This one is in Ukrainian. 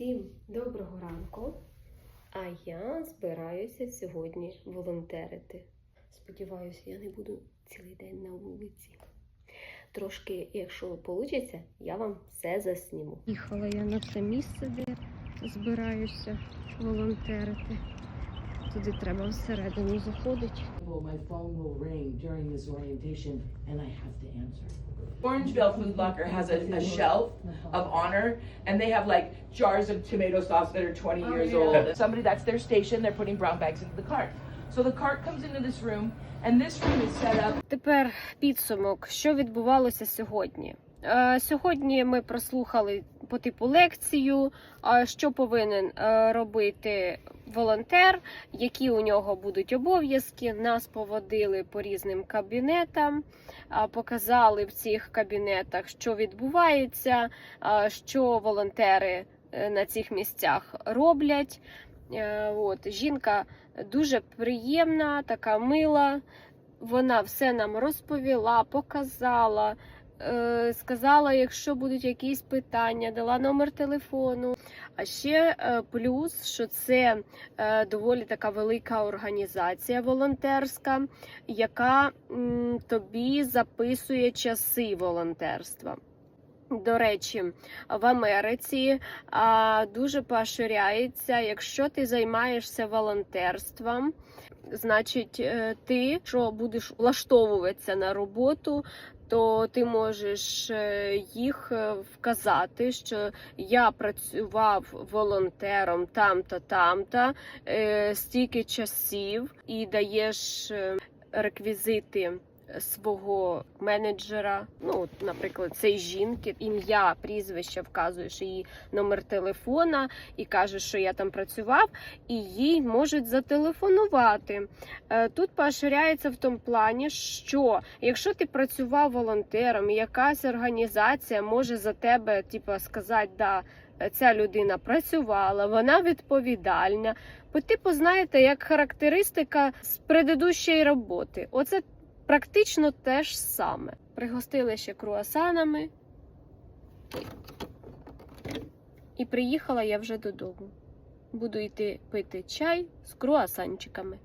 Всім доброго ранку. А я збираюся сьогодні волонтерити. Сподіваюся, я не буду цілий день на вулиці. Трошки, якщо вийде, я вам все засніму. Їхала я на це місце, де збираюся волонтерити. Туди треба всередину заходити. My phone will ring during this orientation and I have to answer. Orangeville Food Locker has a, a shelf of honor, and they have like jars of tomato sauce that are 20 years old. Somebody that's their station, they're putting brown bags into the cart. So the cart comes into this room, and this room is set up Тепер підсумок, що відбувалося сьогодні. Е, Сьогодні ми прослухали по типу лекцію, е, що повинен е, робити волонтер, які у нього будуть обов'язки. Нас поводили по різним кабінетам, показали в цих кабінетах, що відбувається, що волонтери е, на цих місцях роблять. Е, От, жінка дуже приємна, така мила. Вона все нам розповіла, показала, сказала, якщо будуть якісь питання, дала номер телефону. А ще е, плюс, що це е, доволі така велика організація волонтерська, яка тобі записує часи волонтерства. До речі, в Америці а, дуже поширяється, якщо ти займаєшся волонтерством, значить, е, ти що будеш влаштовуватися на роботу, то ти можеш е, їх е, вказати, що я працював волонтером там-то, там-то, е, стільки часів, і даєш реквізити свого менеджера. Ну, наприклад, цей жінки, ім'я, прізвище вказуєш її номер телефона і кажеш, що я там працював, і їй можуть зателефонувати. Е, Тут поощряється в тому плані, що якщо ти працював волонтером, якась організація може за тебе, типу, сказати, да. Ця людина працювала, вона відповідальна. По типу, знаєте, як характеристика з предыдущої роботи. Оце практично те ж саме. Пригостили ще круасанами. І приїхала я вже додому. Буду йти пити чай з круасанчиками.